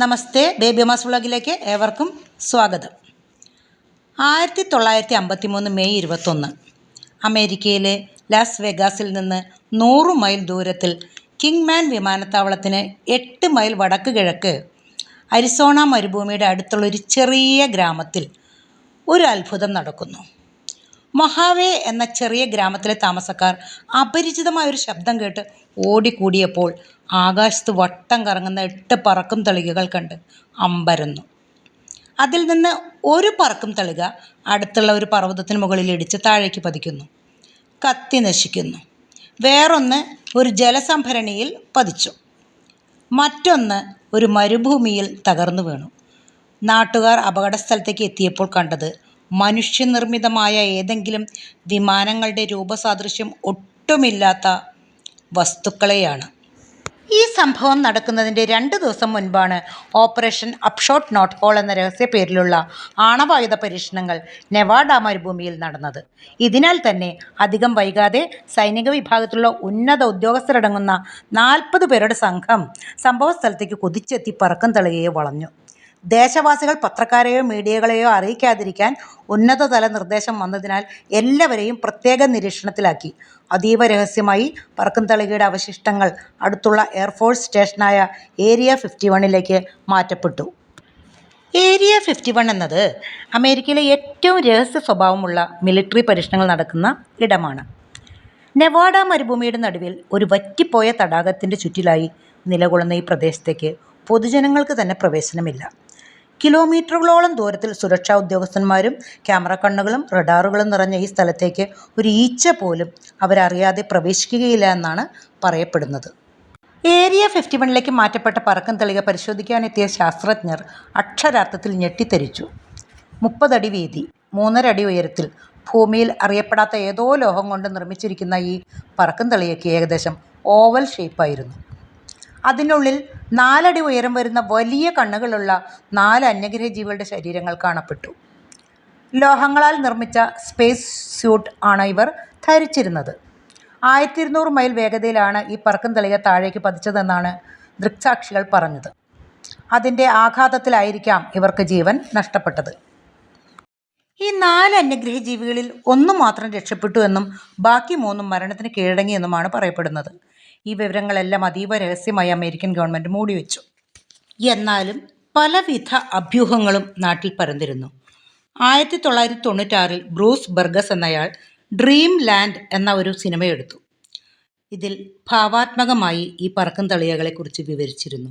നമസ്തേ baby mass വ്ളോഗിലേക്ക് ഏവർക്കും സ്വാഗതം. ആയിരത്തി തൊള്ളായിരത്തി അമ്പത്തി മൂന്ന് മെയ് ഇരുപത്തൊന്ന്. അമേരിക്കയിലെ ലാസ് വെഗാസിൽ നിന്ന് നൂറ് മൈൽ ദൂരത്തിൽ കിങ്മാൻ വിമാനത്താവളത്തിന് എട്ട് മൈൽ വടക്ക് കിഴക്ക് അരിസോണ മരുഭൂമിയുടെ അടുത്തുള്ള ഒരു ചെറിയ ഗ്രാമത്തിൽ ഒരു അത്ഭുതം നടക്കുന്നു. മൊഹാവേ എന്ന ചെറിയ ഗ്രാമത്തിലെ താമസക്കാർ അപരിചിതമായ ഒരു ശബ്ദം കേട്ട് ഓടിക്കൂടിയപ്പോൾ ആകാശത്ത് വട്ടം കറങ്ങുന്ന എട്ട് പറക്കും തളികകൾ കണ്ട് അമ്പരന്നു. അതിൽ നിന്ന് ഒരു പറക്കും തളിക അടുത്തുള്ള ഒരു പർവതത്തിന് മുകളിൽ ഇടിച്ച് താഴേക്ക് പതിക്കുന്നു. കത്തി നശിക്കുന്നു. വേറൊന്ന് ഒരു ജലസംഭരണിയിൽ പതിച്ചു. മറ്റൊന്ന് ഒരു മരുഭൂമിയിൽ തകർന്നു വീണു. നാട്ടുകാർ അപകടസ്ഥലത്തേക്ക് എത്തിയപ്പോൾ കണ്ടത് മനുഷ്യനിർമ്മിതമായ ഏതെങ്കിലും വിമാനങ്ങളുടെ രൂപസാദൃശ്യം ഒട്ടുമില്ലാത്ത വസ്തുക്കളെയാണ്. ഈ സംഭവം നടക്കുന്നതിന്റെ രണ്ട് ദിവസം മുൻപാണ് ഓപ്പറേഷൻ അപ്ഷോട്ട് നോട്ട് ഹോൾ എന്ന രഹസ്യ പേരിലുള്ള ആണവായുധ പരീക്ഷണങ്ങൾ നെവാഡ മരുഭൂമിയിൽ നടന്നത്. ഇതിനാൽ തന്നെ അധികം വൈകാതെ സൈനിക വിഭാഗത്തിലുള്ള ഉന്നത ഉദ്യോഗസ്ഥരടങ്ങുന്ന നാൽപ്പത് പേരുടെ സംഘം സംഭവസ്ഥലത്തേക്ക് കുതിച്ചെത്തി പറക്കം തളികയെ വളഞ്ഞു. ദേശവാസികൾ പത്രക്കാരെയോ മീഡിയകളെയോ അറിയിക്കാതിരിക്കാൻ ഉന്നതതല നിർദ്ദേശം വന്നതിനാൽ എല്ലാവരെയും പ്രത്യേക നിരീക്ഷണത്തിലാക്കി. അതീവ രഹസ്യമായി പറക്കും തളികയുടെ അവശിഷ്ടങ്ങൾ അടുത്തുള്ള എയർഫോഴ്സ് സ്റ്റേഷനായ ഏരിയ ഫിഫ്റ്റി വണ്ണിലേക്ക് മാറ്റപ്പെട്ടു. ഏരിയ ഫിഫ്റ്റി വൺ എന്നത് അമേരിക്കയിലെ ഏറ്റവും രഹസ്യ സ്വഭാവമുള്ള മിലിറ്ററി പരീക്ഷണങ്ങൾ നടക്കുന്ന ഇടമാണ്. നെവാഡ മരുഭൂമിയുടെ നടുവിൽ ഒരു വറ്റിപ്പോയ തടാകത്തിന്റെ ചുറ്റിലായി നിലകൊള്ളുന്ന ഈ പ്രദേശത്തേക്ക് പൊതുജനങ്ങൾക്ക് തന്നെ പ്രവേശനമില്ല. കിലോമീറ്ററുകളോളം ദൂരത്തിൽ സുരക്ഷാ ഉദ്യോഗസ്ഥന്മാരും ക്യാമറ കണ്ണുകളും റഡാറുകളും നിറഞ്ഞ ഈ സ്ഥലത്തേക്ക് ഒരു ഈച്ച പോലും അവരറിയാതെ പ്രവേശിക്കുകയില്ല എന്നാണ് പറയപ്പെടുന്നത്. ഏരിയ ഫിഫ്റ്റി വണ്ണിലേക്ക് മാറ്റപ്പെട്ട പറക്കം തെളിക പരിശോധിക്കാനെത്തിയ ശാസ്ത്രജ്ഞർ അക്ഷരാർത്ഥത്തിൽ ഞെട്ടിത്തെരിച്ചു. മുപ്പതടി വീതി മൂന്നര അടി ഉയരത്തിൽ ഭൂമിയിൽ അറിയപ്പെടാത്ത ഏതോ ലോഹം കൊണ്ട് നിർമ്മിച്ചിരിക്കുന്ന ഈ പറക്കം തെളിയയ്ക്ക് ഏകദേശം ഓവൽ ഷേപ്പായിരുന്നു. അതിനുള്ളിൽ നാലടി ഉയരം വരുന്ന വലിയ കണ്ണുകളുള്ള നാല് അന്യഗ്രഹ ജീവികളുടെ ശരീരങ്ങൾ കാണപ്പെട്ടു. ലോഹങ്ങളാൽ നിർമ്മിച്ച സ്പേസ് സ്യൂട്ട് ആണ് ഇവർ ധരിച്ചിരുന്നത്. ആയിരത്തി ഇരുന്നൂറ് മൈൽ വേഗതയിലാണ് ഈ പറക്കും തളിക താഴേക്ക് പതിച്ചതെന്നാണ് ദൃക്സാക്ഷികൾ പറഞ്ഞത്. അതിന്റെ ആഘാതത്തിലായിരിക്കാം ഇവർക്ക് ജീവൻ നഷ്ടപ്പെട്ടത്. ഈ നാല് അന്യഗ്രഹ ജീവികളിൽ ഒന്ന് മാത്രം രക്ഷപ്പെട്ടു എന്നും ബാക്കി മൂന്നും മരണത്തിന് കീഴടങ്ങിയെന്നുമാണ് പറയപ്പെടുന്നത്. ഈ വിവരങ്ങളെല്ലാം അതീവ രഹസ്യമായി അമേരിക്കൻ ഗവൺമെന്റ് മൂടിവെച്ചു എന്നാലും പലവിധ അഭ്യൂഹങ്ങളും നാട്ടിൽ പരന്നിരുന്നു. ആയിരത്തി തൊള്ളായിരത്തി തൊണ്ണൂറ്റാറിൽ ബ്രൂസ് ബർഗസ് എന്നയാൾ ഡ്രീം ലാൻഡ് എന്ന ഒരു സിനിമയെടുത്തു. ഇതിൽ ഭാവാത്മകമായി ഈ പറക്കും തളിയകളെക്കുറിച്ച് വിവരിച്ചിരുന്നു.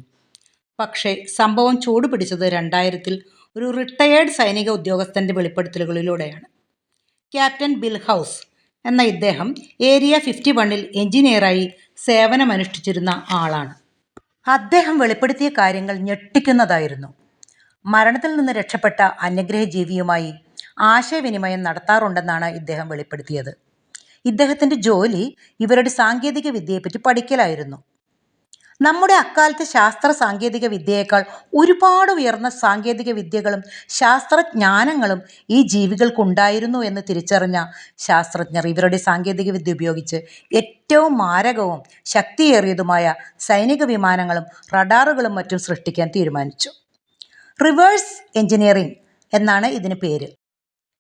പക്ഷേ സംഭവം ചൂടുപിടിച്ചത് രണ്ടായിരത്തിൽ ഒരു റിട്ടയേർഡ് സൈനിക ഉദ്യോഗസ്ഥന്റെ വെളിപ്പെടുത്തലുകളിലൂടെയാണ്. ക്യാപ്റ്റൻ ബിൽ ഹൗസ് എന്ന ഇദ്ദേഹം ഏരിയ ഫിഫ്റ്റി വണ്ണിൽ എഞ്ചിനീയറായി സേവനമനുഷ്ഠിച്ചിരുന്ന ആളാണ്. അദ്ദേഹം വെളിപ്പെടുത്തിയ കാര്യങ്ങൾ ഞെട്ടിക്കുന്നതായിരുന്നു. മരണത്തിൽ നിന്ന് രക്ഷപ്പെട്ട അന്യഗ്രഹ ജീവിയുമായി ആശയവിനിമയം നടത്താറുണ്ടെന്നാണ് ഇദ്ദേഹം വെളിപ്പെടുത്തിയത്. ഇദ്ദേഹത്തിന്റെ ജോലി ഇവരുടെ സാങ്കേതിക വിദ്യയെപ്പറ്റി പഠിക്കലായിരുന്നു. നമ്മുടെ അക്കാലത്തെ ശാസ്ത്ര സാങ്കേതിക വിദ്യയേക്കാൾ ഒരുപാട് ഉയർന്ന സാങ്കേതിക വിദ്യകളും ശാസ്ത്രജ്ഞാനങ്ങളും ഈ ജീവികൾക്കുണ്ടായിരുന്നു എന്ന് തിരിച്ചറിഞ്ഞ ശാസ്ത്രജ്ഞർ ഇവരുടെ സാങ്കേതിക വിദ്യ ഉപയോഗിച്ച് ഏറ്റവും മാരകവും ശക്തിയേറിയതുമായ സൈനിക വിമാനങ്ങളും റഡാറുകളും മറ്റും സൃഷ്ടിക്കാൻ തീരുമാനിച്ചു. റിവേഴ്സ് എഞ്ചിനീയറിംഗ് എന്നാണ് ഇതിന് പേര്.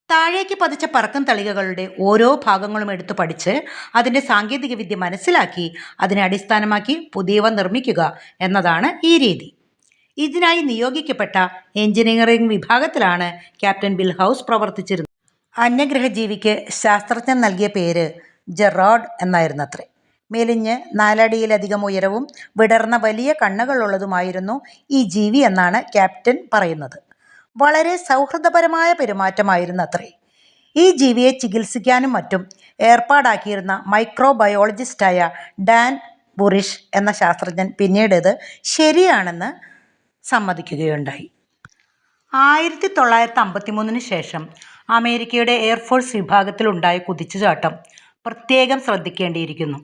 താഴേക്ക് പതിച്ച പറക്കം തളികകളുടെ ഓരോ ഭാഗങ്ങളും എടുത്തു പഠിച്ച് അതിന്റെ സാങ്കേതികവിദ്യ മനസ്സിലാക്കി അതിനെ അടിസ്ഥാനമാക്കി പുതിയവ നിർമ്മിക്കുക എന്നതാണ് ഈ രീതി. ഇതിനായി നിയോഗിക്കപ്പെട്ട എഞ്ചിനീയറിംഗ് വിഭാഗത്തിലാണ് ക്യാപ്റ്റൻ ബിൽ ഹൗസ് പ്രവർത്തിച്ചിരുന്നത്. അന്യഗ്രഹ ജീവിക്ക് ശാസ്ത്രജ്ഞൻ നൽകിയ പേര് ജെറാഡ് എന്നായിരുന്നത്രേ. മെലിഞ്ഞ് നാലടിയിലധികം ഉയരവും വിടർന്ന വലിയ കണ്ണുകളുള്ളതുമായിരുന്നു ഈ ജീവി എന്നാണ് ക്യാപ്റ്റൻ പറയുന്നത്. വളരെ സൗഹൃദപരമായ പെരുമാറ്റമായിരുന്നു അത്രേ ഈ ജീവിയെ ചികിത്സിക്കാനും മറ്റും ഏർപ്പാടാക്കിയിരുന്ന മൈക്രോബയോളജിസ്റ്റായ ഡാൻ ബുറിഷ് എന്ന ശാസ്ത്രജ്ഞൻ പിന്നീട് ഇത് ശരിയാണെന്ന് സമ്മതിക്കുകയുണ്ടായി. ആയിരത്തി തൊള്ളായിരത്തി അമ്പത്തി മൂന്നിന് ശേഷം അമേരിക്കയുടെ എയർഫോഴ്സ് വിഭാഗത്തിലുണ്ടായ കുതിച്ചുചാട്ടം പ്രത്യേകം ശ്രദ്ധിക്കേണ്ടിയിരിക്കുന്നു.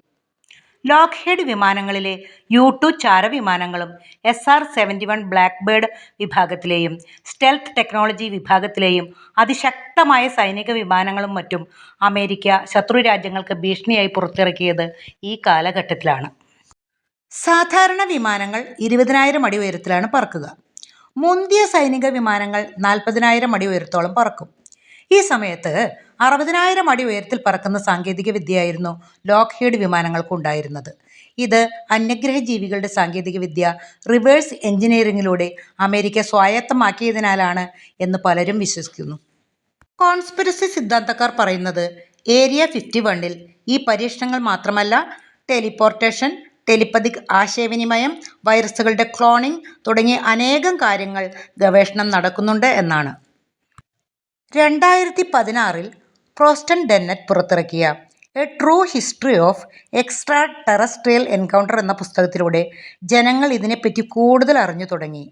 ലോക്ക്ഹെഡ് വിമാനങ്ങളിലെ U two ചാരവിമാനങ്ങളും S R seventy one black bird വിഭാഗത്തിലെയും stealth technology വിഭാഗത്തിലെയും അതിശക്തമായ സൈനിക വിമാനങ്ങളും മറ്റും അമേരിക്ക ശത്രു രാജ്യങ്ങൾക്ക് ഭീഷണിയായി പുറത്തിറക്കിയത് ഈ കാലഘട്ടത്തിലാണ്. സാധാരണ വിമാനങ്ങൾ ഇരുപതിനായിരം അടി ഉയരത്തിലാണ് പറക്കുക. മുന്തിയ സൈനിക വിമാനങ്ങൾ നാൽപ്പതിനായിരം അടി ഉയരത്തോളം പറക്കും. ഈ സമയത്ത് അറുപതിനായിരം അടി ഉയരത്തിൽ പറക്കുന്ന സാങ്കേതിക വിദ്യയായിരുന്നു ലോക്ക്ഹീഡ് വിമാനങ്ങൾക്കുണ്ടായിരുന്നത്. ഇത് അന്യഗ്രഹ ജീവികളുടെ സാങ്കേതിക വിദ്യ റിവേഴ്സ് എഞ്ചിനീയറിംഗിലൂടെ അമേരിക്ക സ്വായത്തമാക്കിയതിനാലാണ് എന്ന് പലരും വിശ്വസിക്കുന്നു. കോൺസ്പിറസി സിദ്ധാന്തക്കാർ പറയുന്നത് ഏരിയ ഫിഫ്റ്റി വണ്ണിൽ ഈ പരീക്ഷണങ്ങൾ മാത്രമല്ല ടെലിപ്പോർട്ടേഷൻ ടെലിപ്പതിക് ആശയവിനിമയം വൈറസുകളുടെ ക്ലോണിംഗ് തുടങ്ങിയ അനേകം കാര്യങ്ങൾ ഗവേഷണം നടക്കുന്നുണ്ട് എന്നാണ്. രണ്ടായിരത്തി പതിനാറിൽ പ്രോസ്റ്റൺ ഡെന്നറ്റ് പുറത്തിറക്കിയ a true history of extraterrestrial encounter എന്ന പുസ്തകത്തിലൂടെ ജനങ്ങൾ ഇതിനെപ്പറ്റി കൂടുതൽ അറിഞ്ഞു തുടങ്ങി.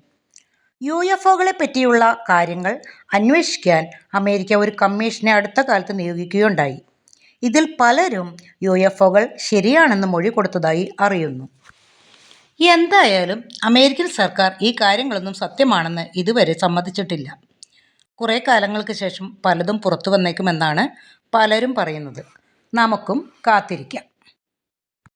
യു എഫ് ഒകളെ പറ്റിയുള്ള കാര്യങ്ങൾ അന്വേഷിക്കാൻ അമേരിക്ക ഒരു കമ്മീഷനെ അടുത്ത കാലത്ത് നിയോഗിക്കുകയുണ്ടായി. ഇതിൽ പലരും യു എഫ് ഒകൾ ശരിയാണെന്ന് മൊഴി കൊടുത്തതായി അറിയുന്നു. എന്തായാലും അമേരിക്കൻ സർക്കാർ ഈ കാര്യങ്ങളൊന്നും സത്യമാണെന്ന് ഇതുവരെ സമ്മതിച്ചിട്ടില്ല. കുറേ കാലങ്ങൾക്ക് ശേഷം പലതും പുറത്തു വന്നേക്കുമെന്നാണ് പലരും പറയുന്നത്. നമുക്കും കാത്തിരിക്കാം.